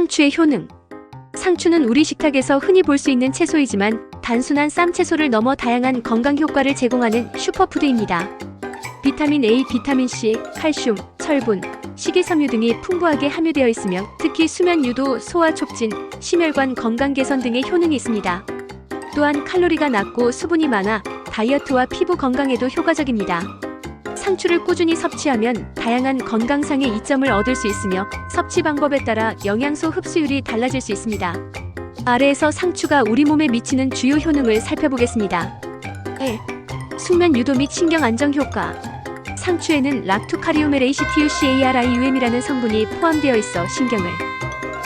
상추의 효능. 상추는 우리 식탁에서 흔히 볼 수 있는 채소이지만 단순한 쌈 채소를 넘어 다양한 건강 효과를 제공하는 슈퍼푸드입니다. 비타민 A, 비타민 C, 칼슘, 철분, 식이섬유 등이 풍부하게 함유되어 있으며 특히 수면 유도, 소화 촉진, 심혈관 건강 개선 등의 효능이 있습니다. 또한 칼로리가 낮고 수분이 많아 다이어트와 피부 건강에도 효과적입니다. 상추를 꾸준히 섭취하면 다양한 건강상의 이점을 얻을 수 있으며 섭취 방법에 따라 영양소 흡수율이 달라질 수 있습니다. 아래에서 상추가 우리 몸에 미치는 주요 효능을 살펴보겠습니다. 1. 숙면 유도 및 신경 안정 효과. 상추에는 락투카리오메레이시티우CARIUM이라는 성분이 포함되어 있어 신경을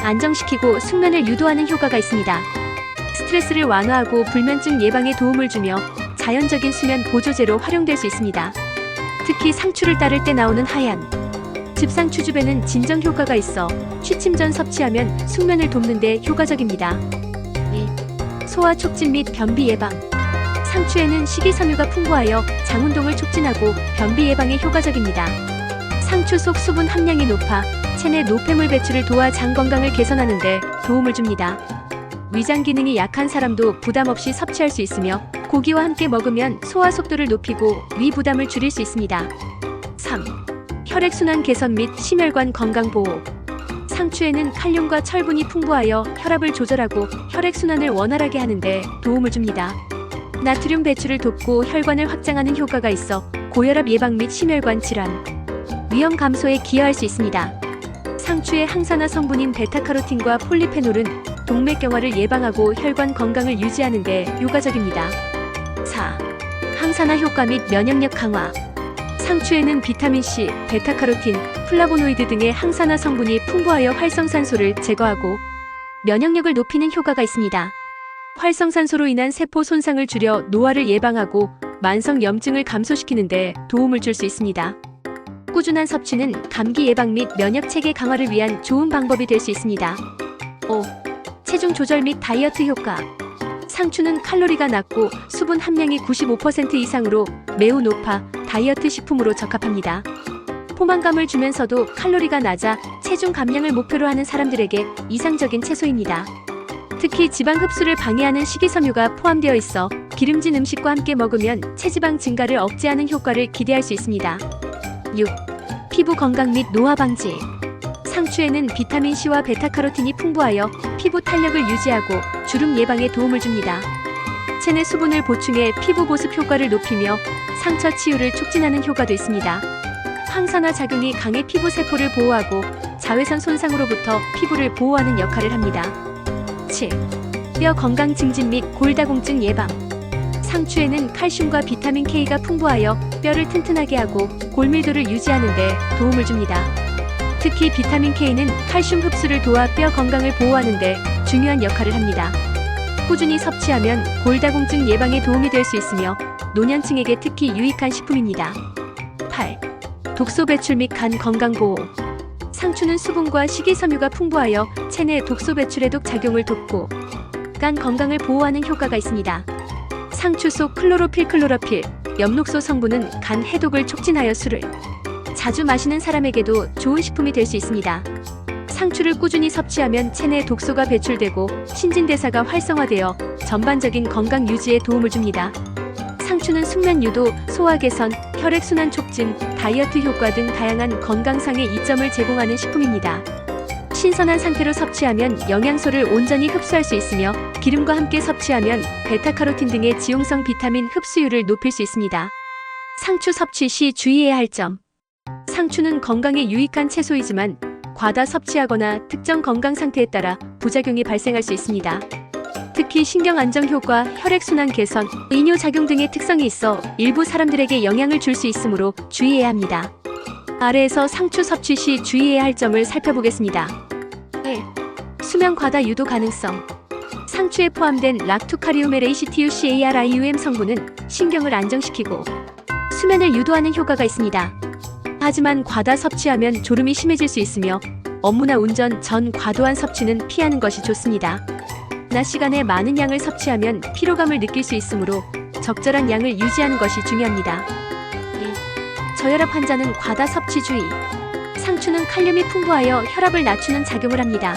안정시키고 숙면을 유도하는 효과가 있습니다. 스트레스를 완화하고 불면증 예방에 도움을 주며 자연적인 수면 보조제로 활용될 수 있습니다. 특히 상추를 따를 때 나오는 하얀 즙상추즙에는 진정 효과가 있어 취침 전 섭취하면 숙면을 돕는 데 효과적입니다. 2. 소화 촉진 및 변비 예방 상추에는 식이섬유가 풍부하여 장 운동을 촉진하고 변비 예방에 효과적입니다. 상추 속 수분 함량이 높아 체내 노폐물 배출을 도와 장 건강을 개선하는 데 도움을 줍니다. 위장 기능이 약한 사람도 부담 없이 섭취할 수 있으며 고기와 함께 먹으면 소화 속도를 높이고 위 부담을 줄일 수 있습니다. 3. 혈액순환 개선 및 심혈관 건강 보호. 상추에는 칼륨과 철분이 풍부하여 혈압을 조절하고 혈액순환을 원활하게 하는데 도움을 줍니다. 나트륨 배출을 돕고 혈관을 확장하는 효과가 있어 고혈압 예방 및 심혈관 질환, 위험 감소에 기여할 수 있습니다. 상추의 항산화 성분인 베타카로틴과 폴리페놀은 동맥경화를 예방하고 혈관 건강을 유지하는 데 효과적입니다. 4. 항산화 효과 및 면역력 강화. 상추에는 비타민C, 베타카로틴, 플라보노이드 등의 항산화 성분이 풍부하여 활성산소를 제거하고 면역력을 높이는 효과가 있습니다. 활성산소로 인한 세포 손상을 줄여 노화를 예방하고 만성 염증을 감소시키는 데 도움을 줄 수 있습니다. 꾸준한 섭취는 감기 예방 및 면역 체계 강화를 위한 좋은 방법이 될 수 있습니다. 5. 체중 조절 및 다이어트 효과. 상추는 칼로리가 낮고 수분 함량이 95% 이상으로 매우 높아 다이어트 식품으로 적합합니다. 포만감을 주면서도 칼로리가 낮아 체중 감량을 목표로 하는 사람들에게 이상적인 채소입니다. 특히 지방 흡수를 방해하는 식이섬유가 포함되어 있어 기름진 음식과 함께 먹으면 체지방 증가를 억제하는 효과를 기대할 수 있습니다. 6. 피부 건강 및 노화 방지. 상추에는 비타민 C와 베타카로틴이 풍부하여 피부 탄력을 유지하고 주름 예방에 도움을 줍니다. 체내 수분을 보충해 피부 보습 효과를 높이며 상처 치유를 촉진하는 효과도 있습니다. 항산화 작용이 강해 피부 세포를 보호하고 자외선 손상으로부터 피부를 보호하는 역할을 합니다. 7. 뼈 건강 증진 및 골다공증 예방. 상추에는 칼슘과 비타민 K가 풍부하여 뼈를 튼튼하게 하고 골밀도를 유지하는 데 도움을 줍니다. 특히 비타민 K는 칼슘 흡수를 도와 뼈 건강을 보호하는 데 중요한 역할을 합니다. 꾸준히 섭취하면 골다공증 예방에 도움이 될 수 있으며 노년층에게 특히 유익한 식품입니다. 8. 독소 배출 및 간 건강 보호. 상추는 수분과 식이섬유가 풍부하여 체내 독소 배출해독 작용을 돕고 간 건강을 보호하는 효과가 있습니다. 상추 속 클로로필 클로로필, 엽록소 성분은 간 해독을 촉진하여 술을 자주 마시는 사람에게도 좋은 식품이 될 수 있습니다. 상추를 꾸준히 섭취하면 체내 독소가 배출되고 신진대사가 활성화되어 전반적인 건강 유지에 도움을 줍니다. 상추는 숙면 유도, 소화 개선, 혈액순환 촉진, 다이어트 효과 등 다양한 건강상의 이점을 제공하는 식품입니다. 신선한 상태로 섭취하면 영양소를 온전히 흡수할 수 있으며 기름과 함께 섭취하면 베타카로틴 등의 지용성 비타민 흡수율을 높일 수 있습니다. 상추 섭취 시 주의해야 할 점. 상추는 건강에 유익한 채소이지만 과다 섭취하거나 특정 건강 상태에 따라 부작용이 발생할 수 있습니다. 특히 신경 안정 효과, 혈액순환 개선, 이뇨 작용 등의 특성이 있어 일부 사람들에게 영향을 줄 수 있으므로 주의해야 합니다. 아래에서 상추 섭취 시 주의해야 할 점을 살펴보겠습니다. 1. 수면 과다 유도 가능성. 상추에 포함된 락투카리오메레이시티우CARIUM 성분은 신경을 안정시키고 수면을 유도하는 효과가 있습니다. 하지만 과다 섭취하면 졸음이 심해질 수 있으며 업무나 운전 전 과도한 섭취는 피하는 것이 좋습니다. 낮 시간에 많은 양을 섭취하면 피로감을 느낄 수 있으므로 적절한 양을 유지하는 것이 중요합니다. 2. 저혈압 환자는 과다 섭취 주의. 상추는 칼륨이 풍부하여 혈압을 낮추는 작용을 합니다.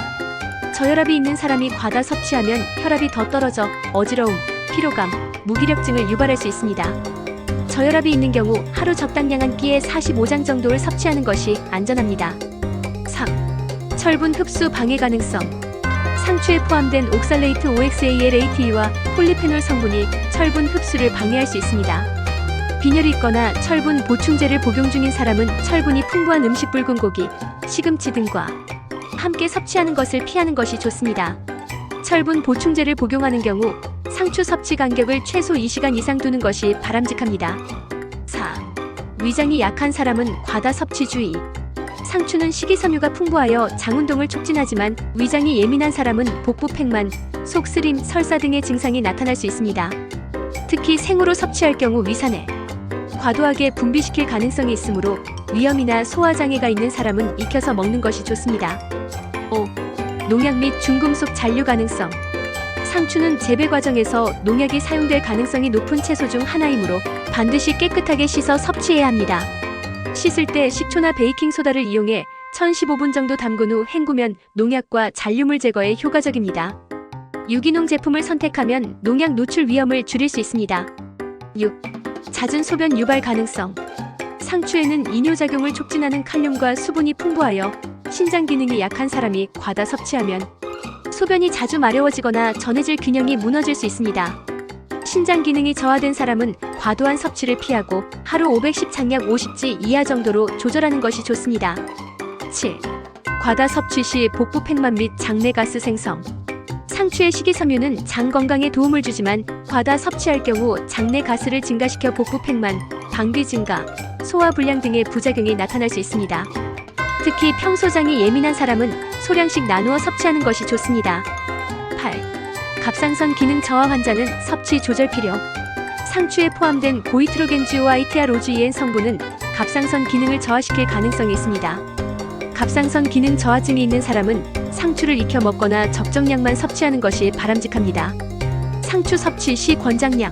저혈압이 있는 사람이 과다 섭취하면 혈압이 더 떨어져 어지러움, 피로감, 무기력증을 유발할 수 있습니다. 저혈압이 있는 경우 하루 적당량 한 끼에 45장 정도를 섭취하는 것이 안전합니다. 3. 철분 흡수 방해 가능성 상추에 포함된 옥살레이트 OXALATE와 폴리페놀 성분이 철분 흡수를 방해할 수 있습니다. 빈혈이 있거나 철분 보충제를 복용 중인 사람은 철분이 풍부한 음식 붉은 고기, 시금치 등과 함께 섭취하는 것을 피하는 것이 좋습니다. 철분 보충제를 복용하는 경우 상추 섭취 간격을 최소 2시간 이상 두는 것이 바람직합니다. 4. 위장이 약한 사람은 과다 섭취 주의. 상추는 식이섬유가 풍부하여 장운동을 촉진하지만 위장이 예민한 사람은 복부 팽만, 속쓰림, 설사 등의 증상이 나타날 수 있습니다. 특히 생으로 섭취할 경우 위산에 과도하게 분비시킬 가능성이 있으므로 위염이나 소화장애가 있는 사람은 익혀서 먹는 것이 좋습니다. 5. 농약 및 중금속 잔류 가능성. 상추는 재배 과정에서 농약이 사용될 가능성이 높은 채소 중 하나이므로 반드시 깨끗하게 씻어 섭취해야 합니다. 씻을 때 식초나 베이킹 소다를 이용해 1015분 정도 담근 후 헹구면 농약과 잔류물 제거에 효과적입니다. 유기농 제품을 선택하면 농약 노출 위험을 줄일 수 있습니다. 6. 잦은 소변 유발 가능성. 상추에는 이뇨작용을 촉진하는 칼륨과 수분이 풍부하여 신장 기능이 약한 사람이 과다 섭취하면 소변이 자주 마려워지거나 전해질 균형이 무너질 수 있습니다. 신장 기능이 저하된 사람은 과도한 섭취를 피하고 하루 510 장약 50지 이하 정도로 조절하는 것이 좋습니다. 7. 과다 섭취 시 복부 팽만 및 장내 가스 생성. 상추의 식이섬유는 장 건강에 도움을 주지만 과다 섭취할 경우 장내 가스를 증가시켜 복부 팽만, 방귀 증가, 소화 불량 등의 부작용이 나타날 수 있습니다. 특히 평소장이 예민한 사람은 소량씩 나누어 섭취하는 것이 좋습니다. 8. 갑상선 기능 저하 환자는 섭취 조절 필요. 상추에 포함된 고이트로겐주와 이티아로주이엔 성분은 갑상선 기능을 저하시킬 가능성이 있습니다. 갑상선 기능 저하증이 있는 사람은 상추를 익혀 먹거나 적정량만 섭취하는 것이 바람직합니다. 상추 섭취 시 권장량.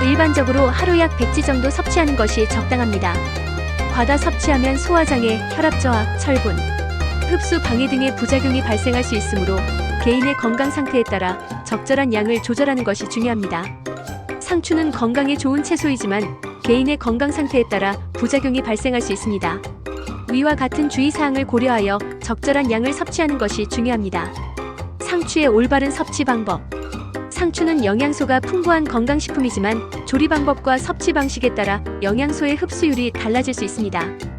일반적으로 하루 약 100지 정도 섭취하는 것이 적당합니다. 과다 섭취하면 소화장애, 혈압 저하, 철분, 흡수 방해 등의 부작용이 발생할 수 있으므로 개인의 건강 상태에 따라 적절한 양을 조절하는 것이 중요합니다. 상추는 건강에 좋은 채소이지만 개인의 건강 상태에 따라 부작용이 발생할 수 있습니다. 위와 같은 주의사항을 고려하여 적절한 양을 섭취하는 것이 중요합니다. 상추의 올바른 섭취 방법. 상추는 영양소가 풍부한 건강식품이지만 조리 방법과 섭취 방식에 따라 영양소의 흡수율이 달라질 수 있습니다.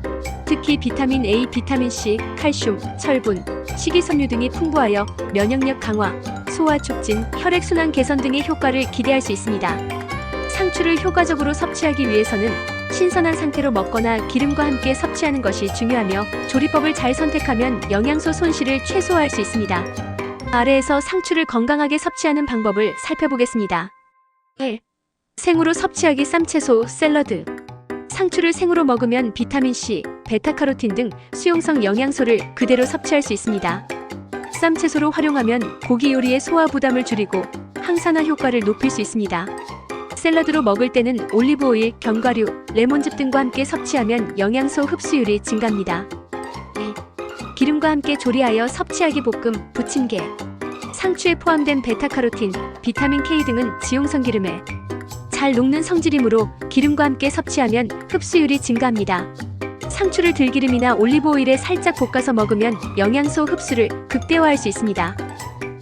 특히 비타민 A, 비타민 C, 칼슘, 철분, 식이섬유 등이 풍부하여 면역력 강화, 소화 촉진, 혈액순환 개선 등의 효과를 기대할 수 있습니다. 상추를 효과적으로 섭취하기 위해서는 신선한 상태로 먹거나 기름과 함께 섭취하는 것이 중요하며 조리법을 잘 선택하면 영양소 손실을 최소화할 수 있습니다. 아래에서 상추를 건강하게 섭취하는 방법을 살펴보겠습니다. 1. 생으로 섭취하기 쌈채소, 샐러드. 상추를 생으로 먹으면 비타민C, 베타카로틴 등 수용성 영양소를 그대로 섭취할 수 있습니다. 쌈 채소로 활용하면 고기 요리의 소화 부담을 줄이고 항산화 효과를 높일 수 있습니다. 샐러드로 먹을 때는 올리브 오일, 견과류, 레몬즙 등과 함께 섭취하면 영양소 흡수율이 증가합니다. 2. 기름과 함께 조리하여 섭취하기 볶음, 부침개. 상추에 포함된 베타카로틴, 비타민 K 등은 지용성 기름에 잘 녹는 성질이므로 기름과 함께 섭취하면 흡수율이 증가합니다. 상추를 들기름이나 올리브 오일에 살짝 볶아서 먹으면 영양소 흡수를 극대화할 수 있습니다.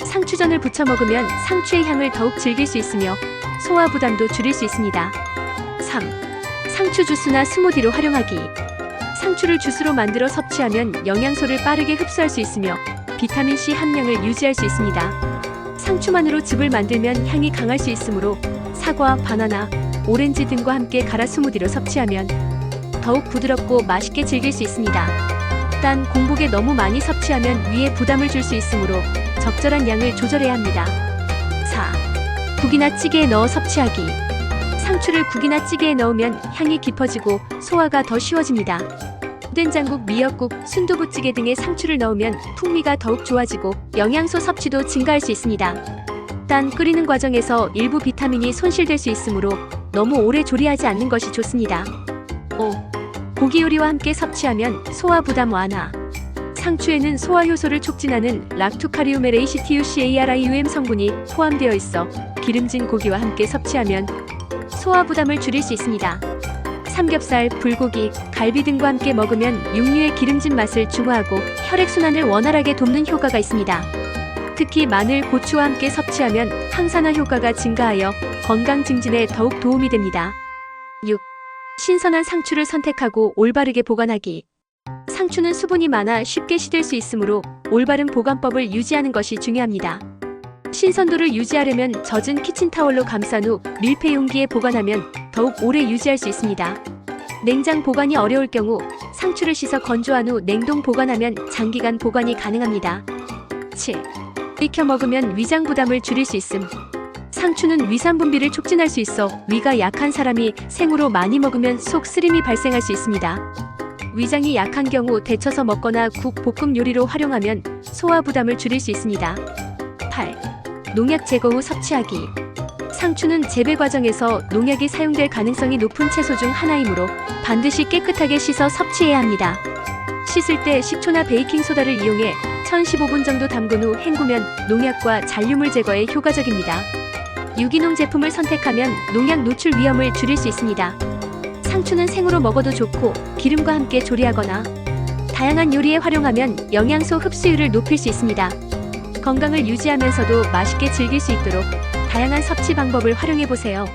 상추전을 부쳐 먹으면 상추의 향을 더욱 즐길 수 있으며 소화 부담도 줄일 수 있습니다. 3. 상추 주스나 스무디로 활용하기. 상추를 주스로 만들어 섭취하면 영양소를 빠르게 흡수할 수 있으며 비타민 C 함량을 유지할 수 있습니다. 상추만으로 즙을 만들면 향이 강할 수 있으므로 사과, 바나나, 오렌지 등과 함께 갈아 스무디로 섭취하면 더욱 부드럽고 맛있게 즐길 수 있습니다. 단 공복에 너무 많이 섭취하면 위에 부담을 줄 수 있으므로 적절한 양을 조절해야 합니다. 4. 국이나 찌개에 넣어 섭취하기. 상추를 국이나 찌개에 넣으면 향이 깊어지고 소화가 더 쉬워집니다. 된장국, 미역국, 순두부찌개 등에 상추를 넣으면 풍미가 더욱 좋아지고 영양소 섭취도 증가할 수 있습니다. 단 끓이는 과정에서 일부 비타민이 손실될 수 있으므로 너무 오래 조리하지 않는 것이 좋습니다. 5. 고기 요리와 함께 섭취하면 소화 부담 완화. 상추에는 소화 효소를 촉진하는 락투카리우메레이시티우CARIUM 성분이 포함되어 있어 기름진 고기와 함께 섭취하면 소화 부담을 줄일 수 있습니다. 삼겹살, 불고기, 갈비 등과 함께 먹으면 육류의 기름진 맛을 중화하고 혈액순환을 원활하게 돕는 효과가 있습니다. 특히 마늘, 고추와 함께 섭취하면 항산화 효과가 증가하여 건강 증진에 더욱 도움이 됩니다. 6. 신선한 상추를 선택하고 올바르게 보관하기. 상추는 수분이 많아 쉽게 시들 수 있으므로 올바른 보관법을 유지하는 것이 중요합니다. 신선도를 유지하려면 젖은 키친타월로 감싼 후 밀폐 용기에 보관하면 더욱 오래 유지할 수 있습니다. 냉장 보관이 어려울 경우 상추를 씻어 건조한 후 냉동 보관하면 장기간 보관이 가능합니다. 7. 익혀 먹으면 위장 부담을 줄일 수 있음. 상추는 위산 분비를 촉진할 수 있어 위가 약한 사람이 생으로 많이 먹으면 속 쓰림이 발생할 수 있습니다. 위장이 약한 경우 데쳐서 먹거나 국, 볶음 요리로 활용하면 소화 부담을 줄일 수 있습니다. 8. 농약 제거 후 섭취하기. 상추는 재배 과정에서 농약이 사용될 가능성이 높은 채소 중 하나이므로 반드시 깨끗하게 씻어 섭취해야 합니다. 씻을 때 식초나 베이킹 소다를 이용해 1015분 정도 담근 후 헹구면 농약과 잔류물 제거에 효과적입니다. 유기농 제품을 선택하면 농약 노출 위험을 줄일 수 있습니다. 상추는 생으로 먹어도 좋고 기름과 함께 조리하거나 다양한 요리에 활용하면 영양소 흡수율을 높일 수 있습니다. 건강을 유지하면서도 맛있게 즐길 수 있도록 다양한 섭취 방법을 활용해 보세요.